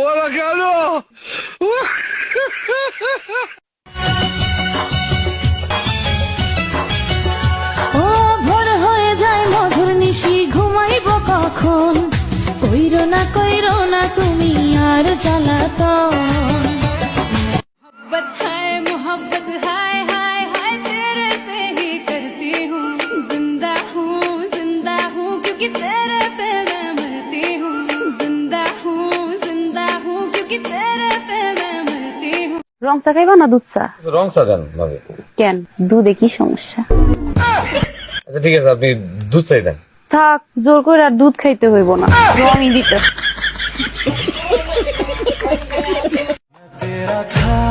ওরা কেন? ও ভোর হয়ে যায় মধুর নিশি ঘুমাইব কখন? কইর না কইর না তুমি আর জ্বালাত মোহাব্বত মোহাব্বত রং চা খাইবা না দুধ চা? রং চা দেন ভাবি। কেন? দুধে কি সমস্যা? আচ্ছা ঠিক আছে আপনি দুধ চাই দেন। থাক জোর করে আর দুধ খাইতে হইব না। রঙই দিতে।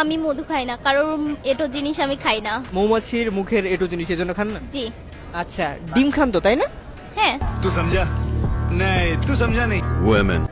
আমি মধু খাই না কারোর এটো জিনিস আমি খাই না। মৌমাছির মুখের এটো জিনিস এজন্য খান না? জি। আচ্ছা ডিম খান তো তাই না? হ্যাঁ। তু সমঝা নাই তু সমঝা নাই ওমেন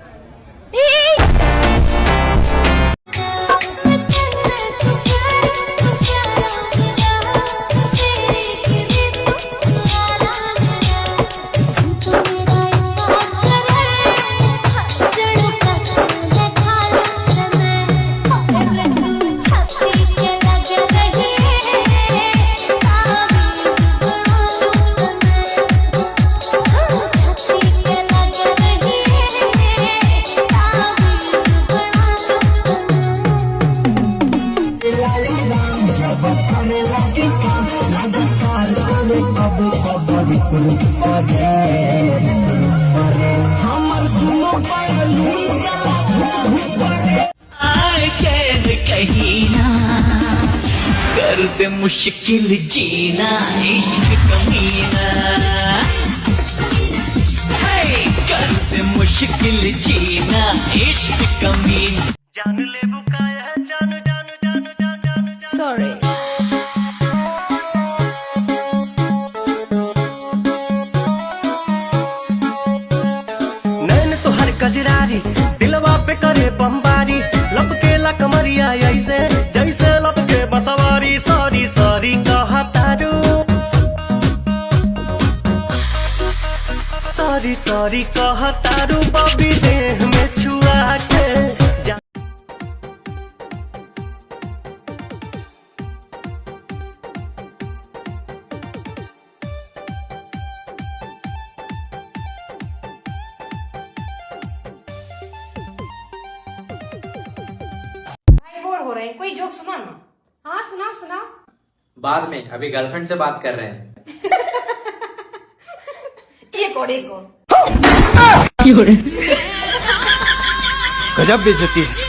कर दे मुश्किल जीना इश्क कमीना है, कर दे मुश्किल जीना इश्क कमीना जान ले बुकाया सॉरी सॉरी कहा तारू बबी देह में छुआ के। हो रहे हैं। कोई जोक सुना ना। हाँ सुनाओ सुनाओ। बाद में अभी गर्लफ्रेंड से बात कर रहे हैं। पड़ेगा गजब बेचती है।